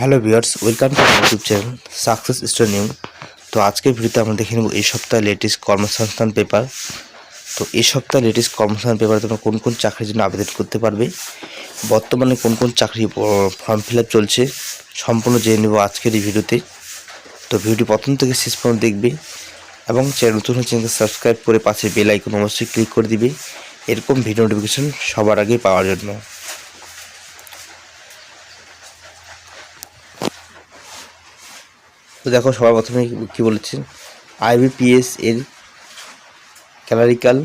Hello viewers, welcome to YouTube channel success store new. তো আজকের ভিডিওতে আমরা দেখে নেব এই সপ্তাহে লেটেস্ট কর্মসংস্থান পেপার তো এই সপ্তাহে লেটেস্ট কর্মসংস্থান পেপারে তোমরা কোন কোন চাকরির জন্য আবেদন করতে পারবে? বর্তমানে কোন কোন চাকরি ফর্ম ফিল চলছে? সম্পূর্ণ জেনে নেব আজকের এই ভিডিওতে। তো ভিডিওটি প্রথম থেকে শেষ পর্যন্ত দেখবে এবং চ্যানেল নতুন চ্যানেলকে সাবস্ক্রাইব করে পাশে বেল আইকন অবশ্যই ক্লিক করে দিবে। এরকম ভিডিও নোটিফিকেশন সবার আগে পাওয়ার জন্য। তো দেখো সবার প্রথমে কী বলেছেন আইবিপিএস এর ক্যালারিক্যাল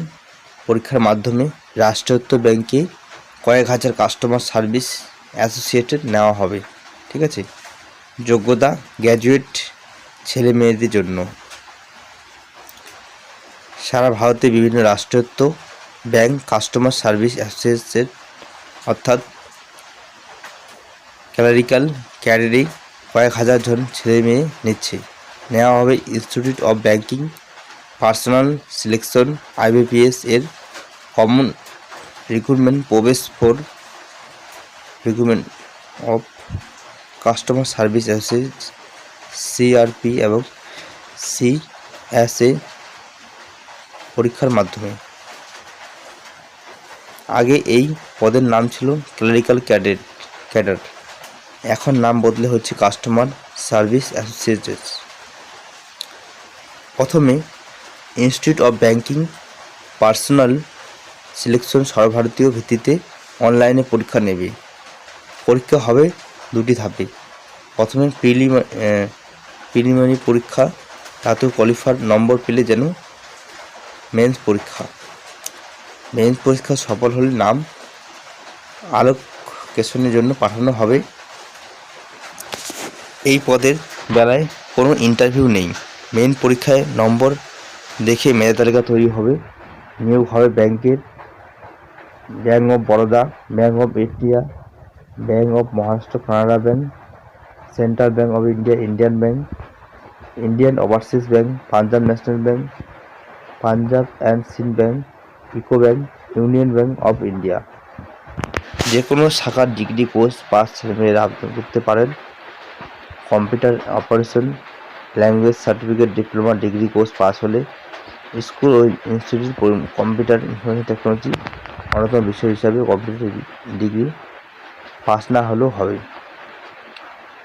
পরীক্ষার মাধ্যমে রাষ্ট্রায়ত্ত ব্যাংকে কয়েক হাজার কাস্টমার সার্ভিস অ্যাসোসিয়েটেড নেওয়া হবে, ঠিক আছে? যোগ্যতা গ্র্যাজুয়েট ছেলে মেয়েদের জন্য। সারা ভারতে বিভিন্ন রাষ্ট্রায়ত্ত ব্যাংক কাস্টমার সার্ভিস অ্যাসোসিয়েশন অর্থাৎ ক্যালারিক্যাল ক্যারিয়ারে কয়েক হাজার জন ছেলে মেয়ে নিচ্ছে। নেওয়া হবে institute of banking personnel selection IBPS এর কমন রিক্রুটমেন্ট প্রবেশ for recruitment of customer service associate CRP এবং সিএসএ পরীক্ষার মাধ্যমে। আগে এই পদের নাম ছিল ক্লারিক্যাল ক্যাডেট ক্যাডার এখন নাম বদলে হচ্ছে কাস্টমার সার্ভিস অ্যাসোসিয়েটেড প্রথমে, institute of banking personnel selection সর্বভারতীয় ভিত্তিতে অনলাইনে পরীক্ষা নেবে। পরীক্ষা হবে দুটি ধাপে। প্রথমে প্রিলিমা প্রিলিমিনারি পরীক্ষা, তাতেও কোয়ালিফার নম্বর পেলে যেন মেন্স পরীক্ষা। মেন্স পরীক্ষা সফল হলে নাম আলোকেশনের জন্য পাঠানো হবে। এই পদের বেলায় কোনো ইন্টারভিউ নেই। মেন পরীক্ষায় নম্বর দেখে মেধা তালিকা তৈরি হবে। নিয়োগ হবে ব্যাংকের। Bank of Baroda bank of India bank of Maharashtra Canara bank central bank of India Indian bank Indian overseas bank Punjab national bank Punjab and Sind bank UCO bank union bank of India যে কোনো শাখার degree course pass ছেলেমেয়েরা আবেদন করতে পারেন। Computer operation language certificate diploma degree course pass হলে school ও institute computer information technology অন্যতম বিষয় হিসাবে কম্পিউটার ডিগ্রি পাস না হলেও হবে।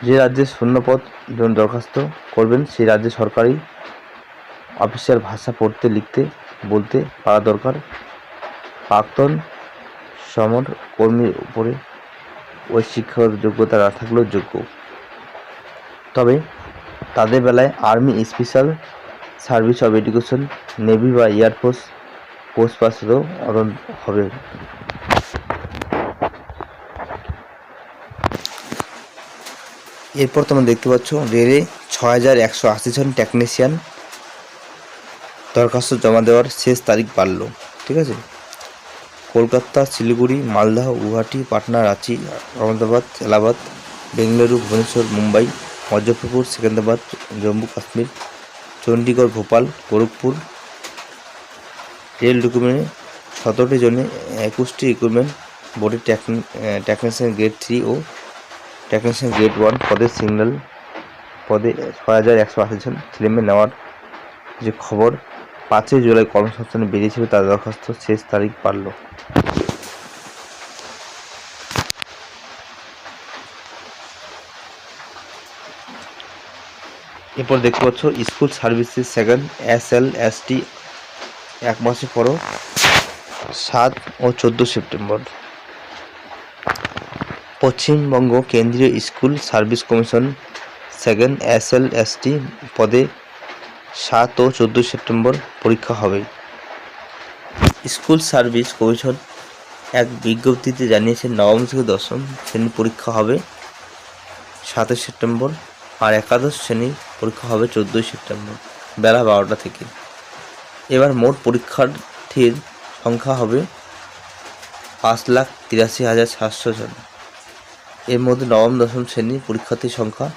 যে রাজ্যে শূন্যপদ জন্য দরখাস্ত করবেন, সেই রাজ্যে সরকারি অফিসিয়াল ভাষা পড়তে, লিখতে, বলতে পারা দরকার। প্রাক্তন সমর কর্মীর উপরে ওই শিক্ষাগত যোগ্যতা না থাকলেও যোগ্য। তবে তাদের বেলায় army special service of education, navy বা এয়ারফোর্স পোস্ট পাসেরও অরণ হবে। এরপর তোমরা দেখতে পাচ্ছ, রেলে ছ হাজার একশো আশি জন টেকনিশিয়ান দরখাস্ত জমা দেওয়ার শেষ তারিখ বাড়ল, ঠিক আছে? কলকাতা, শিলিগুড়ি, মালদহ, গুয়াহাটি, পাটনা, রাঁচি, আহমেদাবাদ, এলাহাবাদ, বেঙ্গালুরু, ভুবনেশ্বর, মুম্বাই মুজফ্ফরপুর সেকেন্দ্রাবাদ জম্মু, কাশ্মীর, চণ্ডীগড়, ভোপাল, গোরখপুর। রেল রিক্রুটমেন্টে সতেরোটি জনে, একুশটি রিক্রুটমেন্ট বোর্ডের টেকনিশিয়ান গ্রেড থ্রি ও টেকনিশিয়ান গ্রেড ওয়ান পদের সিগন্যাল পদে ছয় হাজার একশো আশি জন ছেলেমেয়ে নেওয়ার যে খবর, পাঁচই জুলাই কর্মসংস্থানে বেরিয়েছিল তার দরখাস্ত শেষ তারিখ পারল। এরপর দেখতে পাচ্ছ school services second S L S T এক মাসে পরও সাত ও চোদ্দ সেপ্টেম্বর। পশ্চিমবঙ্গ কেন্দ্রীয় school service commission second S L S T পদে সাত ও চোদ্দোই সেপ্টেম্বর পরীক্ষা হবে। স্কুল সার্ভিস কমিশন এক বিজ্ঞপ্তিতে জানিয়েছে, নবম থেকে দশম শ্রেণির পরীক্ষা হবে সাতই সেপ্টেম্বর আর একাদশ শ্রেণির পরীক্ষা হবে চোদ্দোই সেপ্টেম্বর, বেলা বারোটা থেকে। এবার মোট পরীক্ষার্থীর সংখ্যা হবে পাঁচ লাখ তিরাশি হাজার সাতশো জন। এর মধ্যে নবম, দশম শ্রেণির পরীক্ষার্থীর সংখ্যা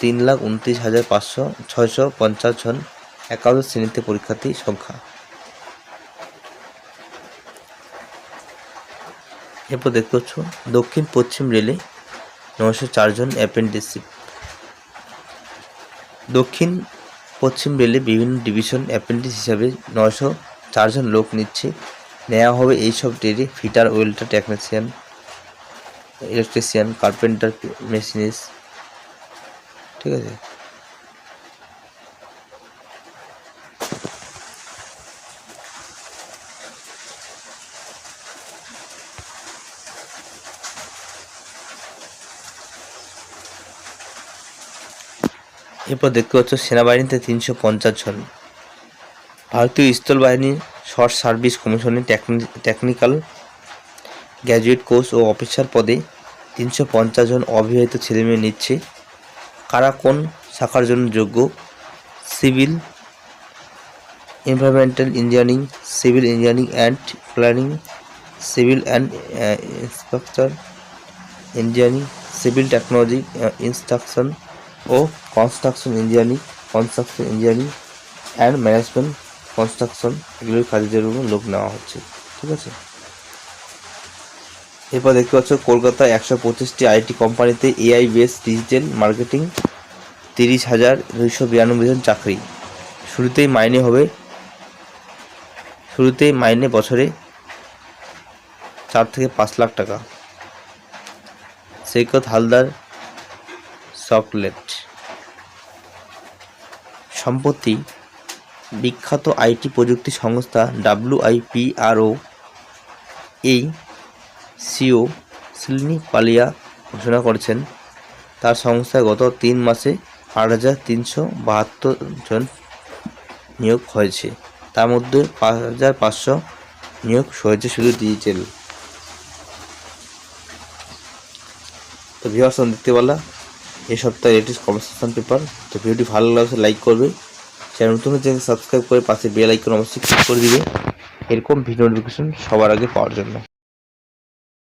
তিন লাখ উনত্রিশ হাজার পাঁচশো, ছয়শো পঞ্চাশ জন একাদশ শ্রেণীতে পরীক্ষার্থীর সংখ্যা। এরপর দেখতে পাচ্ছ দক্ষিণ পশ্চিম রেলে নশো চারজন অ্যাপ্রেন্টিসশিপ দক্ষিণ পশ্চিম রেলে বিভিন্ন ডিভিশন অ্যাপ্রেন্টিস হিসাবে নশো চারজন লোক নিচ্ছে। নেওয়া হবে এইসব ট্রেডে fitter, welder, technician, electrician, carpenter, machinist, ঠিক আছে? এরপর দেখতে পাচ্ছ সেনাবাহিনীতে তিনশো পঞ্চাশ জন। ভারতীয় স্থল বাহিনীর শর্ট সার্ভিস কমিশনের টেকনিক্যাল গ্র্যাজুয়েট কোর্স ও অফিসার পদে তিনশো পঞ্চাশ জন অবিবাহিত ছেলেমেয়ে নিচ্ছে। কারা কোন শাখার জন্য যোগ্য? Civil environmental engineering civil engineering and planning civil and inspector engineering civil technology instruction O construction engineering construction engineering and management construction এগুলোর কাজের জন্য লোক নেওয়া হচ্ছে, ঠিক আছে? এরপর দেখতে পাচ্ছ কলকাতায় একশো পঁচিশটি আইটি কোম্পানিতে এআই বেস ডিজিটাল মার্কেটিং তিরিশ হাজার দুইশো বিরানব্বই জন চাকরি। শুরুতেই মাইনে হবে, শুরুতেই মাইনে বছরে চার থেকে পাঁচ লাখ টাকা। সৈকত হালদার চকলেট। সম্প্রতি বিখ্যাত আইটি প্রযুক্তি সংস্থা ডাব্লিউআইপিআরও এই সিও সিলনি পালিয়া ঘোষণা করেছেন। তার সংস্থায় গত তিন মাসে আট হাজার তিনশো বাহাত্তর জন নিয়োগ হয়েছে। তার মধ্যে পাঁচ হাজার পাঁচশো নিয়োগ হয়েছে শুধু ডিজিটাল। তো ভিওয়ার্স দেখতে এই সপ্তাহে লেটেস্ট কনভারসেশন পেপার তো ভিডিওটি ভালো লাগছে লাইক করবে। চ্যানেল নতুন চ্যানেল সাবস্ক্রাইব করে পাশে বেল আইকন অবশ্যই ক্লিক করে দিবে। এরকম ভিডিও নোটিফিকেশন সবার আগে পাওয়ার জন্য।